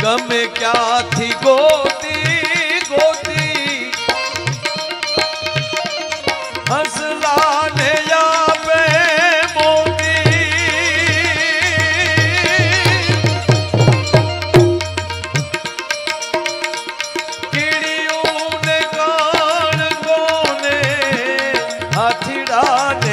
ગમે ક્યાંથી ગોતી ગોતી. હસલાને આપે મોતી. હાથીડાને